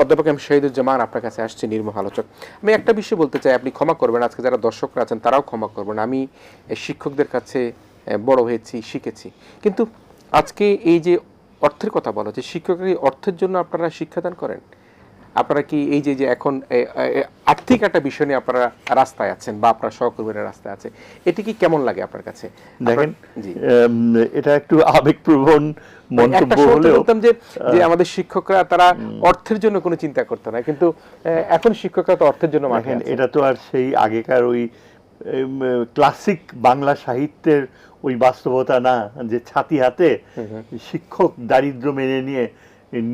অধ্যাপক এম শহীদুজ্জামান আপনার কাছে আসছে নির্মোহ আলোচক। আমি একটা বিষয় বলতে চাই, আপনি ক্ষমা করবেন, আজকে যারা দর্শকরা আছেন তারাও ক্ষমা করবেন। আমি শিক্ষকদের কাছে বড় হয়েছি, শিখেছি। কিন্তু আজকে এই যে অর্থের কথা বলা হচ্ছে, শিক্ষকের অর্থের জন্য আপনারা শিক্ষাদান করেন? আপনারা কি এই যে যে এখন আর্থিক একটা বিষয় নিয়ে আপনারা রাস্তায় আছেন বা আপনার সহকর্মীরা রাস্তায় আছে এটি কি কেমন লাগে আপনার কাছে? দেখেন এটা একটু আবেগপ্রবণ মন্তব্য হলেও যে আমাদের শিক্ষকরা তারা অর্থের জন্য কোনো চিন্তা করতো না কিন্তু এখন শিক্ষকরা তো অর্থের জন্য মাঠে এটা তো আর সেই আগেকার ওই ক্লাসিক বাংলা সাহিত্যের ওই বাস্তবতা না যে ছাতি হাতে শিক্ষক দারিদ্র মেনে নিয়ে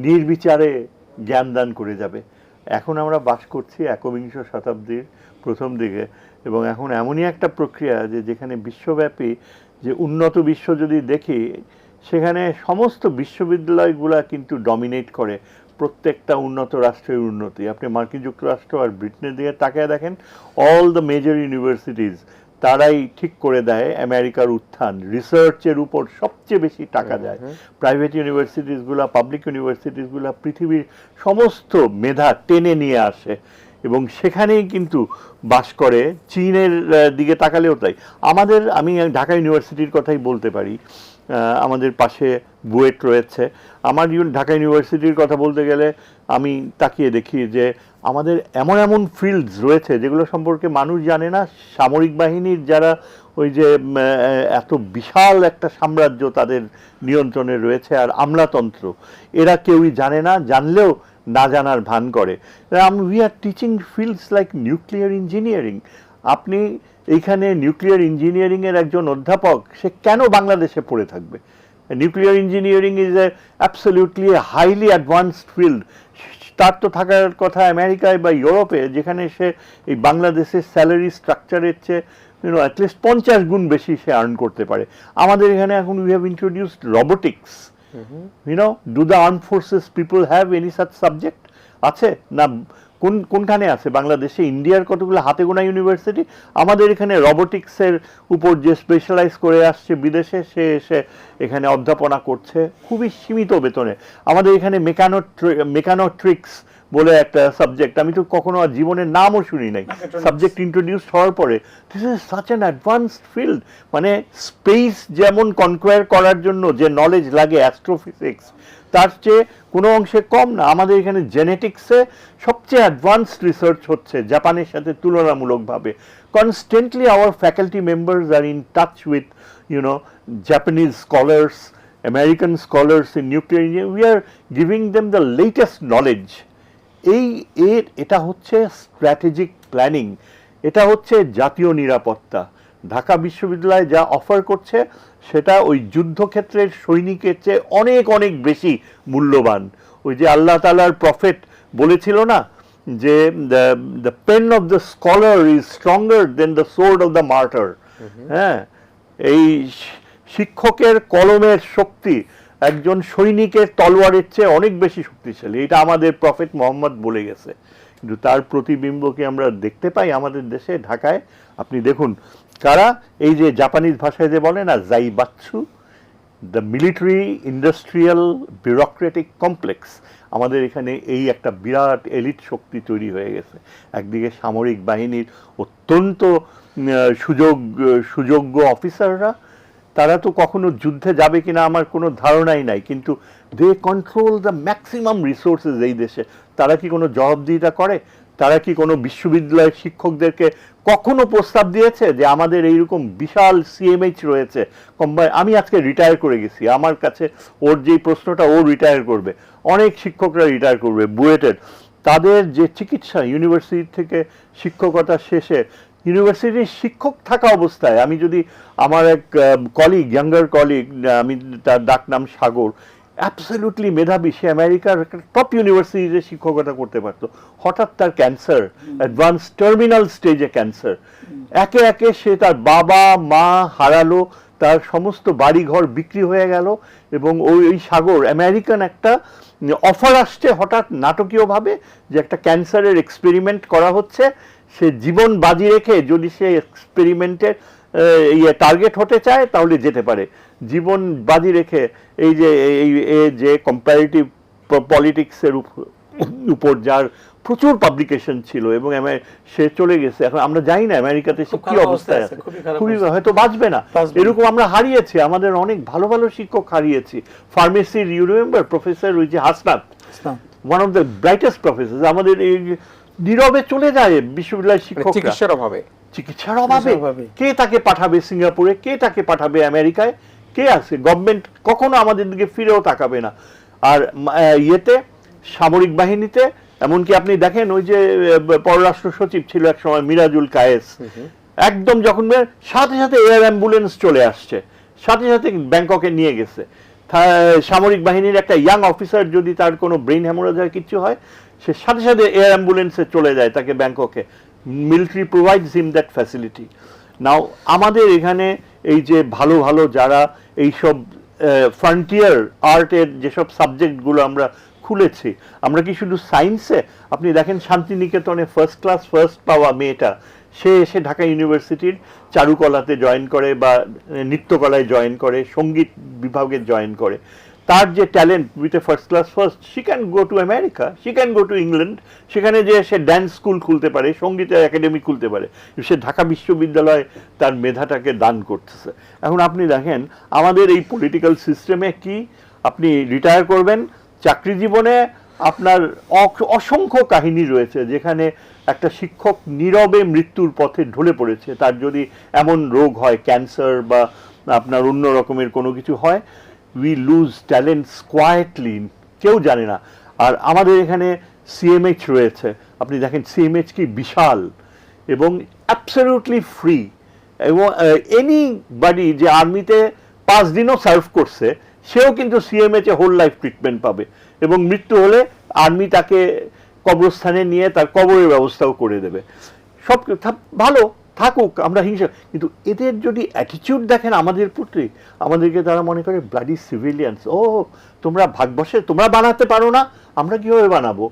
নির্বিচারে জ্ঞান দান করে যাবে। এখন আমরা বাস করছি একবিংশ শতাব্দীর প্রথম দিকে এবং এখন এমনই একটা প্রক্রিয়া যে যেখানে বিশ্বব্যাপী যে উন্নত বিশ্ব যদি দেখি, সেখানে সমস্ত বিশ্ববিদ্যালয়গুলা কিন্তু ডমিনেট করে। প্রত্যেকটা উন্নত রাষ্ট্রের উন্নতি। আপনি মার্কিন যুক্তরাষ্ট্র আর ব্রিটেনের দিকে তাকিয়ে দেখেন অল দ্য মেজর ইউনিভার্সিটিজ তারাই ঠিক করে দেয় আমেরিকার উত্থান। রিসার্চের উপর সবচেয়ে বেশি টাকা দেয়। প্রাইভেট ইউনিভার্সিটিসগুলো পাবলিক ইউনিভার্সিটিসগুলো পৃথিবীর সমস্ত মেধা টেনে নিয়ে আসে এবং সেখানেই কিন্তু বাস করে। চীনের দিকে তাকালেও তাই। আমাদের আমি ঢাকা ইউনিভার্সিটির কথাই বলতে পারি। আমাদের পাশে বুয়েট রয়েছে। আমার ঢাকা ইউনিভার্সিটির কথা বলতে গেলে আমি তাকিয়ে দেখি যে আমাদের এমন এমন ফিল্ডস রয়েছে যেগুলো সম্পর্কে মানুষ জানে না। সামরিক বাহিনীর যারা ওই যে এত বিশাল একটা সাম্রাজ্য তাদের নিয়ন্ত্রণে রয়েছে আর আমলাতন্ত্র, এরা কেউই জানে না, জানলেও না জানার ভান করে। We are teaching fields like nuclear engineering আপনি এইখানে নিউক্লিয়ার ইঞ্জিনিয়ারিংয়ের একজন অধ্যাপক, সে কেন বাংলাদেশে পড়ে থাকবে? Nuclear engineering is a absolutely highly advanced field তার তো থাকার কথা আমেরিকায় বা ইউরোপে যেখানে সে এই বাংলাদেশের স্যালারি স্ট্রাকচারের চেয়ে ইউনো অ্যাটলিস্ট পঞ্চাশ গুণ বেশি সে আর্ন করতে পারে। আমাদের এখানে এখন we have introduced robotics you know do the arm forces people have any such subject আছে? না কোন কোনখানে আছে? বাংলাদেশে, ইন্ডিয়ার কতগুলো হাতে গোনা ইউনিভার্সিটি? আমাদের এখানে রোবোটিক্সের উপর যে স্পেশালাইজ করে আসছে বিদেশে, সে এসে এখানে অধ্যাপনা করছে। খুবই সীমিত বেতনে। আমাদের এখানে মেকানো মেকানোট্রিক্স বলে একটা সাবজেক্ট আমি তো কখনো আর জীবনের নামও শুনি নাই। সাবজেক্ট ইন্ট্রোডিউস হওয়ার পরে this is such an advanced field মানে স্পেস যেমন কনকোয়ার করার জন্য যে নলেজ লাগে অ্যাস্ট্রোফিজিক্স তার চেয়ে কোনো অংশে কম না। আমাদের এখানে জেনেটিক্সে সবচেয়ে অ্যাডভান্সড রিসার্চ হচ্ছে জাপানের সাথে তুলনামূলকভাবে। Constantly our faculty members are in touch with you know Japanese scholars American scholars in nuclear engineering we are giving them the latest knowledge এই এর এটা হচ্ছে স্ট্র্যাটেজিক প্ল্যানিং এটা হচ্ছে জাতীয় নিরাপত্তা। ঢাকা বিশ্ববিদ্যালয় যা অফার করছে সেটা ওই যুদ্ধক্ষেত্রের সৈনিকের চেয়ে অনেক অনেক বেশি মূল্যবান। ওই যে আল্লাহ তালার প্রফেট বলেছিল না যে the pen of the scholar is stronger than the sword of the martyr হ্যাঁ এই শিক্ষকের কলমের শক্তি একজন সৈনিকের তলোয়ারের চেয়ে অনেক বেশি শক্তিশালী। এটা আমাদের প্রফেট মোহাম্মদ বলে গেছে। কিন্তু তার প্রতিবিম্ব কি আমরা দেখতে পাই আমাদের দেশে, ঢাকায়। আপনি দেখুন, কারা? এই যে জাপানিজ ভাষায় যে বলে না জাই বাচ্ছু the military industrial bureaucratic complex আমাদের এখানে এই একটা বিরাট এলিট শক্তি তৈরি হয়ে গেছে। একদিকে সামরিক বাহিনীর অত্যন্ত সুযোগ, সুযোগ্য অফিসাররা তারা তো কখনো যুদ্ধে যাবে কিনা আমার কোনো ধারণাই নাই, কিন্তু they control the maximum resources এই দেশে। তারা কি কোনো জবাবদিহিতা করে? তারা কি কোনো বিশ্ববিদ্যালয়ের শিক্ষকদেরকে কখনো প্রস্তাব দিয়েছে যে আমাদের এইরকম বিশাল সিএমএইচ রয়েছে? কম্বাই আমি আজকে রিটায়ার করে গেছি। আমার কাছে ওর যেই প্রশ্নটা, ও রিটায়ার করবে। অনেক শিক্ষকরা রিটায়ার করবে বুয়েটের তাদের যে চিকিৎসা ইউনিভার্সিটি থেকে শিক্ষকতা শেষে ইউনিভার্সিটির শিক্ষক থাকা অবস্থায় আমি যদি আমার এক কলিগ ইয়াঙ্গার কলিগ আমি তার ডাক নাম সাগর অ্যাবসলিউটলি মেধাবী সে আমেরিকার টপ ইউনিভার্সিটিতে শিক্ষকতা করতে পারতো। হঠাৎ তার ক্যান্সার অ্যাডভান্স টার্মিনাল স্টেজে ক্যান্সার একে একে সে তার বাবা মা হারালো তার সমস্ত বাড়িঘর বিক্রি হয়ে গেল এবং ওই ওই সাগর আমেরিকান একটা অফার আসছে হঠাৎ নাটকীয়ভাবে যে একটা ক্যান্সারের এক্সপেরিমেন্ট করা হচ্ছে। সে জীবন বাজি রেখে যদি সে এক্সপেরিমেন্টের ইয়ে টার্গেট হতে চায় তাহলে যেতে পারে। জীবন বাজি রেখে এই যে এই যে কম্পারেটিভ পলিটিক্সের উপর যার প্রচুর পাবলিকেশন ছিল এবং সে চলে গেছে। এখন আমরা জানি না আমেরিকাতে সে কি অবস্থায় আছে। খুবই। হয়তো বাঁচবে না। বাঁচবে না। এরকম আমরা হারিয়েছি আমাদের অনেক ভালো ভালো শিক্ষক হারিয়েছি। ফার্মেসির ইউ রিমেম্বার প্রফেসর ওই যে Hasnat. One of the brightest professor আমাদের এই নীরবে চলে যায় বিশ্ববিদ্যালয়ের মানে শিক্ষক চিকিৎসার অভাবে। চিকিৎসার অভাবে? কে তাকে পাঠাবে সিঙ্গাপুরে? কে তাকে পাঠাবে আমেরিকায়? কে আছে? গভর্নমেন্ট কখনো আমাদের দিকে ফিরেও তাকাবে না। আর ইয়েতে সামরিক বাহিনীতে এমনকি আপনি দেখেন ওই যে পররাষ্ট্র সচিব ছিল এক সময় মিরাজুল কায়েস। একদম যখন সাথে সাথে এয়ার অ্যাম্বুলেন্স চলে আসছে। সাথে সাথে ব্যাংককে নিয়ে গেছে। সামরিক বাহিনীর একটা ইয়াং অফিসার যদি তার কোনো ব্রেন হ্যামোরেজ হয় কিছু হয় সে সাথে সাথে এয়ার অ্যাম্বুলেন্সে চলে যায় তাকে ব্যাংককে। Military provides him that facility now আমাদের এখানে এই যে ভালো ভালো যারা এইসব ফ্রন্টিয়ার আর্টের যেসব সাবজেক্টগুলো আমরা খুলেছি, আমরা কি শুধু সায়েন্সে আপনি দেখেন শান্তিনিকেতনে ফার্স্ট ক্লাস ফার্স্ট পাওয়া মেয়েটা, সে এসে ঢাকা ইউনিভার্সিটির চারুকলাতে জয়েন করে বা নৃত্যকলায় জয়েন করে, সংগীত বিভাগে জয়েন করে। তার যে talent with a first class first she can go to America she can go to England সেখানে যে সে ড্যান্স স্কুল খুলতে পারে সঙ্গীতের একাডেমি খুলতে পারে, সে ঢাকা বিশ্ববিদ্যালয়ে তার মেধাটাকে দান করতেছে। এখন আপনি দেখেন, আমাদের এই পলিটিক্যাল সিস্টেমে কি? আপনি রিটায়ার করবেন, চাকরি জীবনে আপনার অসংখ্য কাহিনী রয়েছে, যেখানে একটা শিক্ষক নীরবে মৃত্যুর পথে ঢলে পড়েছে। তার যদি এমন রোগ হয় ক্যান্সার বা আপনার অন্য রকমের কোনো কিছু হয় উই লুজ ট্যালেন্টস কোয়াইটলি কেউ জানে না। আর আমাদের এখানে সিএমএইচ রয়েছে। আপনি দেখেন সিএমএইচ কি বিশাল এবং অ্যাবসলিউটলি ফ্রি এবং এনি বাডি যে আর্মিতে পাঁচ দিনও সার্ভ করছে, সেও কিন্তু সিএমএইচ এ হোল লাইফ ট্রিটমেন্ট পাবে। এবং মৃত্যু হলে আর্মি তাকে কবরস্থানে নিয়ে তার কবরের ব্যবস্থাও করে দেবে। সব ভালো। থাকুক, আমরা হিংসা, কিন্তু এদের যদি অ্যাটিচিউড দেখেন আমাদের প্রতি, আমাদেরকে তারা মনে করে ব্লাডি সিভিলিয়ানস ও, তোমরা ভাগবসে তোমরা বানাতে পারো না, আমরা কীভাবে বানাবো?